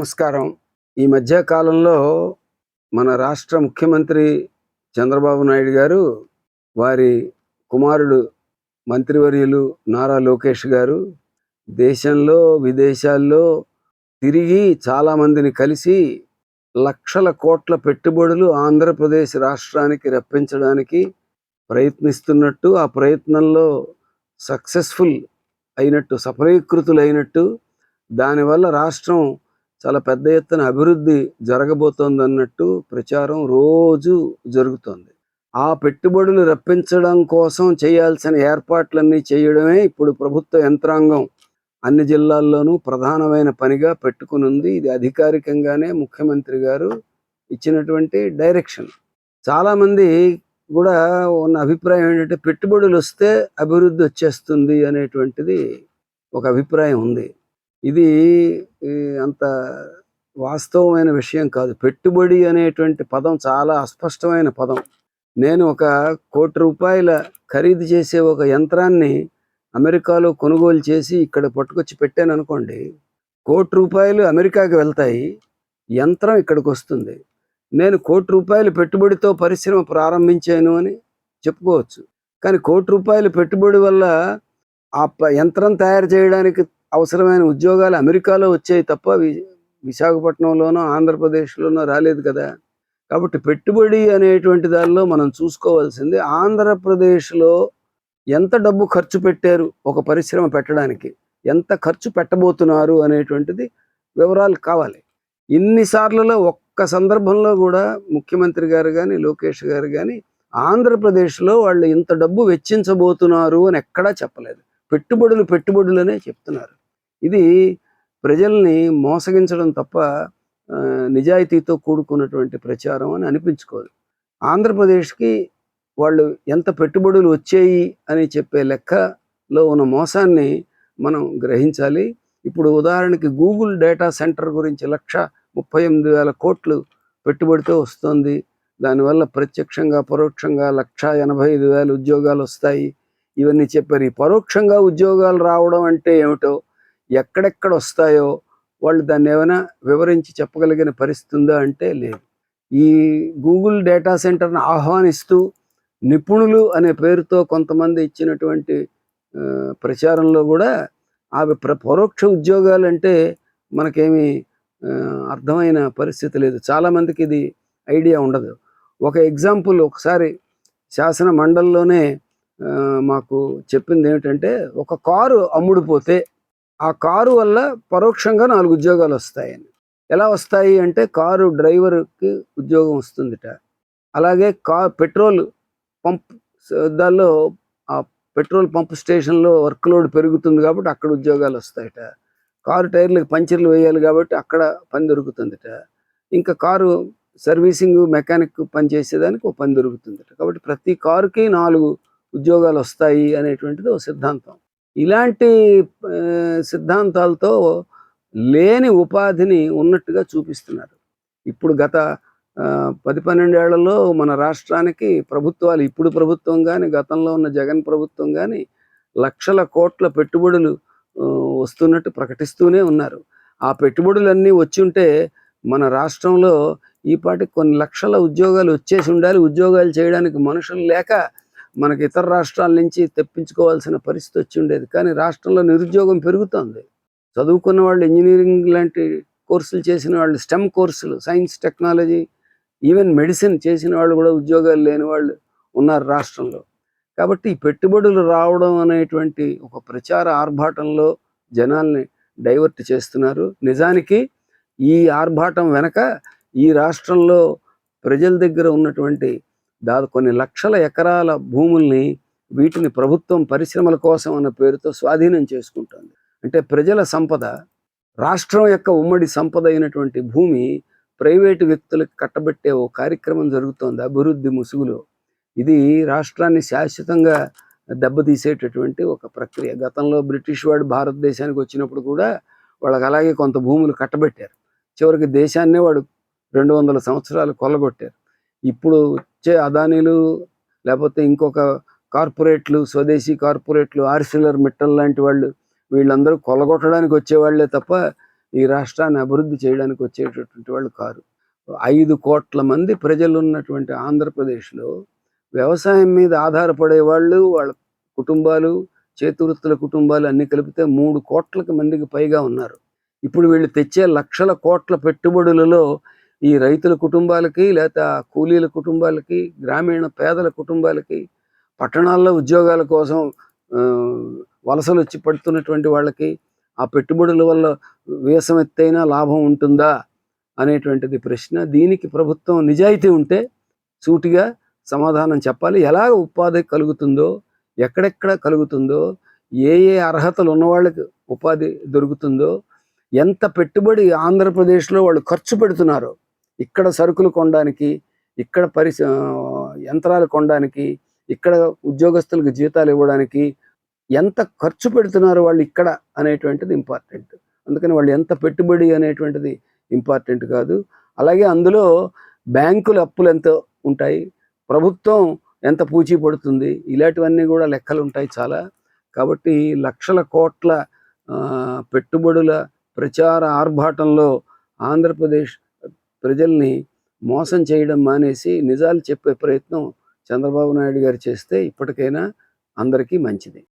నమస్కారం. ఈ మధ్యకాలంలో మన రాష్ట్ర ముఖ్యమంత్రి చంద్రబాబు నాయుడు గారు వారి కుమారుడు మంత్రివర్యులు నారా లోకేష్ గారు దేశంలో విదేశాల్లో తిరిగి చాలామందిని కలిసి లక్షల కోట్ల పెట్టుబడులు ఆంధ్రప్రదేశ్ రాష్ట్రానికి రప్పించడానికి ప్రయత్నిస్తున్నట్టు ఆ ప్రయత్నంలో సక్సెస్ఫుల్ అయినట్టు సఫలీకృతులైనట్టు దానివల్ల రాష్ట్రం చాలా పెద్ద ఎత్తున అభివృద్ధి జరగబోతోంది అన్నట్టు ప్రచారం రోజు జరుగుతోంది. ఆ పెట్టుబడులు రప్పించడం కోసం చేయాల్సిన ఏర్పాట్లన్నీ చేయడమే ఇప్పుడు ప్రభుత్వ యంత్రాంగం అన్ని జిల్లాల్లోనూ ప్రధానమైన పనిగా పెట్టుకునుంది. ఇది అధికారికంగానే ముఖ్యమంత్రి గారు ఇచ్చినటువంటి డైరెక్షన్. చాలామంది కూడా ఉన్న అభిప్రాయం ఏంటంటే పెట్టుబడులు వస్తే అభివృద్ధి వచ్చేస్తుంది అనేటువంటిది ఒక అభిప్రాయం ఉంది. ఇది అంత వాస్తవమైన విషయం కాదు. పెట్టుబడి అనేటువంటి పదం చాలా అస్పష్టమైన పదం. నేను ఒక కోటి రూపాయల ఖరీదు చేసే ఒక యంత్రాన్ని అమెరికాలో కొనుగోలు చేసి ఇక్కడ పట్టుకొచ్చి పెట్టాను అనుకోండి కోటి రూపాయలు అమెరికాకి వెళ్తాయి యంత్రం ఇక్కడికి వస్తుంది. నేను కోటి రూపాయలు పెట్టుబడితో పరిశ్రమ ప్రారంభించాను అని చెప్పుకోవచ్చు. కానీ కోటి రూపాయల పెట్టుబడి వల్ల ఆ యంత్రం తయారు చేయడానికి అవసరమైన ఉద్యోగాలు అమెరికాలో వచ్చాయి తప్ప వి- విశాఖపట్నంలోనో ఆంధ్రప్రదేశ్లోనో రాలేదు కదా. కాబట్టి పెట్టుబడి అనేటువంటి దానిలో మనం చూసుకోవాల్సింది ఆంధ్రప్రదేశ్లో ఎంత డబ్బు ఖర్చు పెట్టారు ఒక పరిశ్రమ పెట్టడానికి? ఎంత ఖర్చు పెట్టబోతున్నారు అనేటువంటిది వివరాలు కావాలి. ఇన్నిసార్లలో ఒక్క సందర్భంలో కూడా ముఖ్యమంత్రి గారు కానీ లోకేష్ గారు కానీ ఆంధ్రప్రదేశ్లో వాళ్ళు ఇంత డబ్బు వెచ్చించబోతున్నారు అని ఎక్కడా చెప్పలేదు. పెట్టుబడులు పెట్టుబడులనే చెప్తున్నారు. ఇది ప్రజల్ని మోసగించడం తప్ప ఆ, నిజాయితీతో కూడుకున్నటువంటి ప్రచారం అని అనిపించుకోదు. ఆంధ్రప్రదేశ్కి వాళ్ళు ఎంత పెట్టుబడులు వచ్చాయి అని చెప్పే లెక్కలో ఉన్న మోసాన్ని మనం గ్రహించాలి. ఇప్పుడు ఉదాహరణకి గూగుల్ డేటా సెంటర్ గురించి లక్ష ముప్పై ఎనిమిది వేల కోట్లు పెట్టుబడితో వస్తుంది. దానివల్ల ప్రత్యక్షంగా పరోక్షంగా లక్ష ఎనభై ఐదు వేల ఉద్యోగాలు వస్తాయి. ఇవన్నీ చెప్పారు. ఈ పరోక్షంగా ఉద్యోగాలు రావడం అంటే ఏమిటో ఎక్కడెక్కడ వస్తాయో వాళ్ళు దాన్ని ఏమైనా వివరించి చెప్పగలిగిన పరిస్థితి ఉందా అంటే లేదు. ఈ గూగుల్ డేటా సెంటర్ను ఆహ్వానిస్తూ నిపుణులు అనే పేరుతో కొంతమంది ఇచ్చినటువంటి ప్రచారంలో కూడా అవి ప్ర పరోక్ష ఉద్యోగాలు అంటే మనకేమి అర్థమైన పరిస్థితి లేదు. చాలామందికి ఇది ఐడియా ఉండదు. ఒక ఎగ్జాంపుల్ ఒకసారి శాసన మండలిలోనే మాకు చెప్పింది ఏమిటంటే ఒక కారు అమ్ముడుపోతే ఆ కారు వల్ల పరోక్షంగా నాలుగు ఉద్యోగాలు వస్తాయని. ఎలా వస్తాయి అంటే కారు డ్రైవర్కి ఉద్యోగం వస్తుందిట. అలాగే కా పెట్రోల్ పంప్ దానిలో ఆ పెట్రోల్ పంప్ స్టేషన్లో వర్క్ లోడ్ పెరుగుతుంది కాబట్టి అక్కడ ఉద్యోగాలు వస్తాయట. కారు టైర్లకు పంచర్లు వేయాలి కాబట్టి అక్కడ పని దొరుకుతుందిట. ఇంకా కారు సర్వీసింగ్ మెకానిక్ పని చేసేదానికి ఒక పని దొరుకుతుందట. కాబట్టి ప్రతి కారుకి నాలుగు ఉద్యోగాలు వస్తాయి అనేటువంటిది ఒక సిద్ధాంతం. ఇలాంటి సిద్ధాంతాలతో లేని ఉపాధిని ఉన్నట్టుగా చూపిస్తున్నారు. ఇప్పుడు గత పది పన్నెండేళ్ళలో మన రాష్ట్రానికి ప్రభుత్వాలు ఇప్పుడు ప్రభుత్వం కానీ గతంలో ఉన్న జగన్ ప్రభుత్వం కానీ లక్షల కోట్ల పెట్టుబడులు వస్తున్నట్టు ప్రకటిస్తూనే ఉన్నారు. ఆ పెట్టుబడులన్నీ వచ్చి ఉంటే మన రాష్ట్రంలో ఈ పాటి కొన్ని లక్షల ఉద్యోగాలు వచ్చేసి ఉండాలి. ఉద్యోగాలు చేయడానికి మనుషులు లేక మనకి ఇతర రాష్ట్రాల నుంచి తెప్పించుకోవాల్సిన పరిస్థితి వచ్చి ఉండేది. కానీ రాష్ట్రంలో నిరుద్యోగం పెరుగుతోంది. చదువుకున్న వాళ్ళు ఇంజనీరింగ్ లాంటి కోర్సులు చేసిన వాళ్ళు స్టెమ్ కోర్సులు సైన్స్ టెక్నాలజీ ఈవెన్ మెడిసిన్ చేసిన వాళ్ళు కూడా ఉద్యోగాలు లేని వాళ్ళు ఉన్నారు రాష్ట్రంలో. కాబట్టి ఈ పెట్టుబడులు రావడం అనేటువంటి ఒక ప్రచార ఆర్భాటంలో జనాల్ని డైవర్ట్ చేస్తున్నారు. నిజానికి ఈ ఆర్భాటం వెనక ఈ రాష్ట్రంలో ప్రజల దగ్గర ఉన్నటువంటి దాదాపు కొన్ని లక్షల ఎకరాల భూముల్ని వీటిని ప్రభుత్వం పరిశ్రమల కోసం అన్న పేరుతో స్వాధీనం చేసుకుంటుంది. అంటే ప్రజల సంపద రాష్ట్రం యొక్క ఉమ్మడి సంపద అయినటువంటి భూమి ప్రైవేటు వ్యక్తులకు కట్టబెట్టే ఓ కార్యక్రమం జరుగుతోంది అభివృద్ధి ముసుగులో. ఇది రాష్ట్రాన్ని శాశ్వతంగా దెబ్బతీసేటటువంటి ఒక ప్రక్రియ. గతంలో బ్రిటిష్ వాడు భారతదేశానికి వచ్చినప్పుడు కూడా వాళ్ళకి అలాగే కొంత భూములు కట్టబెట్టారు. చివరికి దేశాన్నే వాడు రెండు వందల సంవత్సరాలు కొల్లగొట్టారు. ఇప్పుడు వచ్చే అదానీలు లేకపోతే ఇంకొక కార్పొరేట్లు స్వదేశీ కార్పొరేట్లు ఆర్సిలర్ మిట్టల్ లాంటి వాళ్ళు వీళ్ళందరూ కొలగొట్టడానికి వచ్చేవాళ్ళే తప్ప ఈ రాష్ట్రాన్ని అభివృద్ధి చేయడానికి వచ్చేటటువంటి వాళ్ళు కారు. ఐదు కోట్ల మంది ప్రజలు ఉన్నటువంటి ఆంధ్రప్రదేశ్లో వ్యవసాయం మీద ఆధారపడే వాళ్ళు వాళ్ళ కుటుంబాలు చేతివృత్తుల కుటుంబాలు అన్ని కలిపితే మూడు కోట్లకు మందికి పైగా ఉన్నారు. ఇప్పుడు వీళ్ళు తెచ్చే లక్షల కోట్ల పెట్టుబడులలో ఈ రైతుల కుటుంబాలకి లేదా కూలీల కుటుంబాలకి గ్రామీణ పేదల కుటుంబాలకి పట్టణాల్లో ఉద్యోగాల కోసం వలసలు వచ్చి పడుతున్నటువంటి వాళ్ళకి ఆ పెట్టుబడుల వల్ల వీసమెత్తైన లాభం ఉంటుందా అనేటువంటిది ప్రశ్న. దీనికి ప్రభుత్వం నిజాయితీ ఉంటే సూటిగా సమాధానం చెప్పాలి. ఎలా ఉపాధి కలుగుతుందో ఎక్కడెక్కడ కలుగుతుందో ఏ ఏ అర్హతలు ఉన్న వాళ్ళకి ఉపాధి దొరుకుతుందో ఎంత పెట్టుబడి ఆంధ్రప్రదేశ్లో వాళ్ళు ఖర్చు పెడుతున్నారో ఇక్కడ సరుకులు కొనడానికి ఇక్కడ పరిస యంత్రాలు కొనడానికి ఇక్కడ ఉద్యోగస్తులకు జీతాలు ఇవ్వడానికి ఎంత ఖర్చు పెడుతున్నారు వాళ్ళు ఇక్కడ అనేటువంటిది ఇంపార్టెంట్ అందుకని వాళ్ళు ఎంత పెట్టుబడి అనేటువంటిది ఇంపార్టెంట్ కాదు. అలాగే అందులో బ్యాంకులు అప్పులు ఎంత ఉంటాయి ప్రభుత్వం ఎంత పూచీ పడుతుంది ఇలాంటివన్నీ కూడా లెక్కలు ఉంటాయి చాలా. కాబట్టి లక్షల కోట్ల పెట్టుబడుల ప్రచార ఆర్భాటంలో ఆంధ్రప్రదేశ్ ప్రజల్ని మోసం చేయడం మానేసి నిజాలు చెప్పే ప్రయత్నం చంద్రబాబు నాయుడు గారు చేస్తే ఇప్పటికైనా అందరికీ మంచిది.